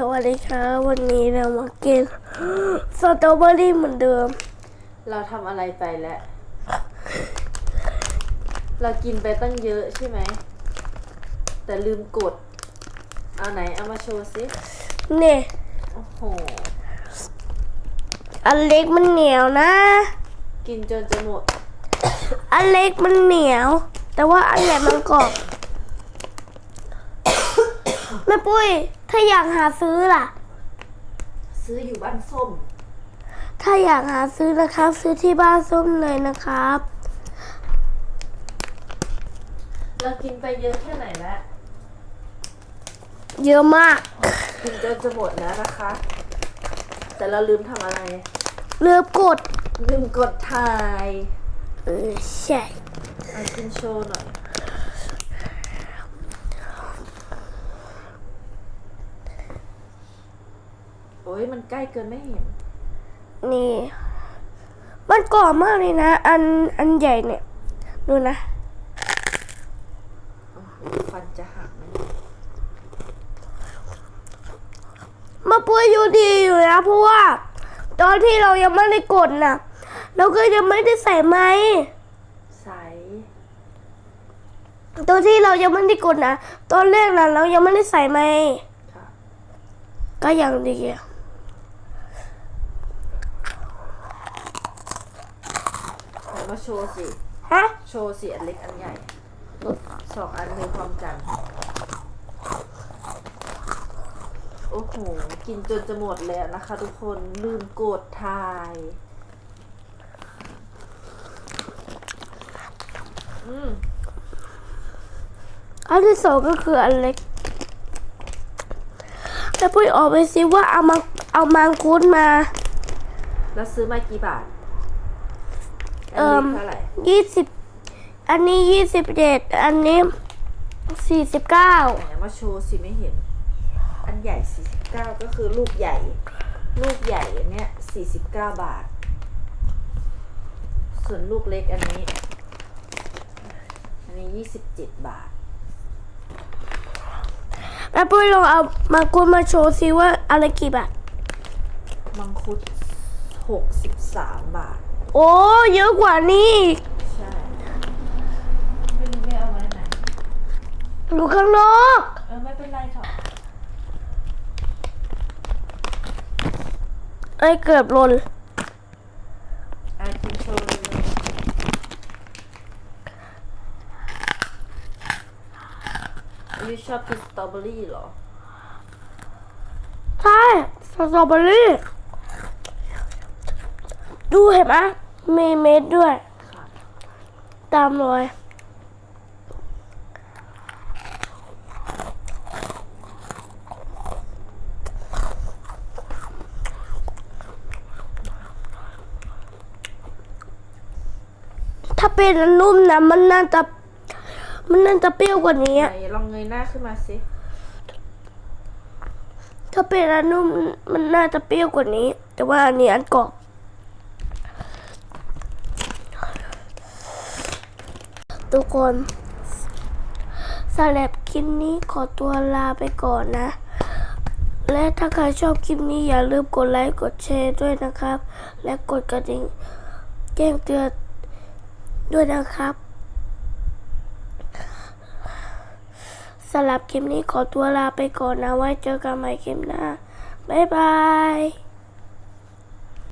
สวัสดีครับวันนี้เรามากินสตรอเบอรี่เหมือนเดิม เราทำอะไรไปแล้ว เรากินไปตั้งเยอะใช่ไหม แต่ลืมกด เอาไหนเอามาโชว์สิเนี่ยโอ้โห อันเล็กมันเหนียวนะ กินจนจะหมด อันเล็กมันเหนียว แต่ว่าอันใหญ่มันกรอบแม่ปุ้ย ถ้าอยากหาซื้อล่ะ ซื้ออยู่บ้านส้ม ถ้าอยากหาซื้อนะครับ ซื้อที่บ้านส้มเลยนะครับ เรากินไปเยอะแค่ไหนแล้วเยอะมาก กินจนจะหมดแล้วนะคะ แต่เราลืมทำอะไร เลือบกดลืมกดถ่าย เออใช่ เอากินโชว์หน่อย โอ้ยมันใกล้เกินไม่เห็น นี่ มันกรอบมากเลยนะ อันอันใหญ่เนี่ย ดูนะฟันจะหักไหมมาปุ้ยอยู่ดีอยู่นะเพราะว่า ตอนที่เรายังไม่ได้กดน่ะเราก็ยังไม่ได้ใส่ไม้ใสตอนที่เรายังไม่ได้กดนะตอนแรกน่ะเรายังไม่ได้ใส่ไม้ค่ะก็ยังดีอะ ไหนมา โชว์สิ ฮะ โชว์สิอันเล็กอันใหญ่สองอันเลยพร้อมกัน โอ้โห กินจนจะหมดแล้วนะคะ ทุกคนลืมกดทายอืมอันที่สองก็คืออันเล็กแล้วปุ้ยออกไปซิว่าเอามาเอามังคุดมา แล้วซื้อมากี่บาท เอิ่อันมเล็กเท่าไหร่ยี่สิบอันนี้ยี่สิบเจ็ดอันนี้สี่สิบเก้าไหนมาโชว์สิไม่เห็น อันใหญ่49ก็คือลูกใหญ่ ลูกใหญ่อันเนี้ย49บาท ส่วนลูกเล็กอันนี้ อันนี้27บาทแล้วปุ้ยลองเอามังคุดมาโชว์ซิว่าอะไรกี่บาท มังคุด63บาท โอ้เยอะกว่านี้อีกใช่ไม่รู้ไม่เอาไว้ไหนอยู่ข้างนอกเออไม่เป็นไรเถอะเอ้ยเกือบหล่นอะกินโชว์เลยยูชอบกินสตรอเบอรี่เหรอ ใช่สตรอเบอรี่ ดูเห็นไหมมีเม็ดด้วยค่ะตามรอยถ้าเป็นอันนุ่มนะมันน่าจะ มันน่าจะเปรี้ยวกว่านี้ ไหนอะลองเงยหน้าขึ้นมาสิ ถ้าเป็นอันนุ่มมันน่าจะเปรี้ยวกว่านี้ แต่ว่าอันนี้อันกรอบ ทุกคนสำหรับคลิปนี้ขอตัวลาไปก่อนนะ และถ้าใครชอบคลิปนี้อย่าลืมกดไลค์กดแชร์ด้วยนะครับ และกดกระดิ่งแจ้งเตือนด้วยนะครับสำหรับคลิปนี้ขอตัวลาไปก่อนนะ ไว้เจอกันใหม่คลิปหน้า บ๊ายบาย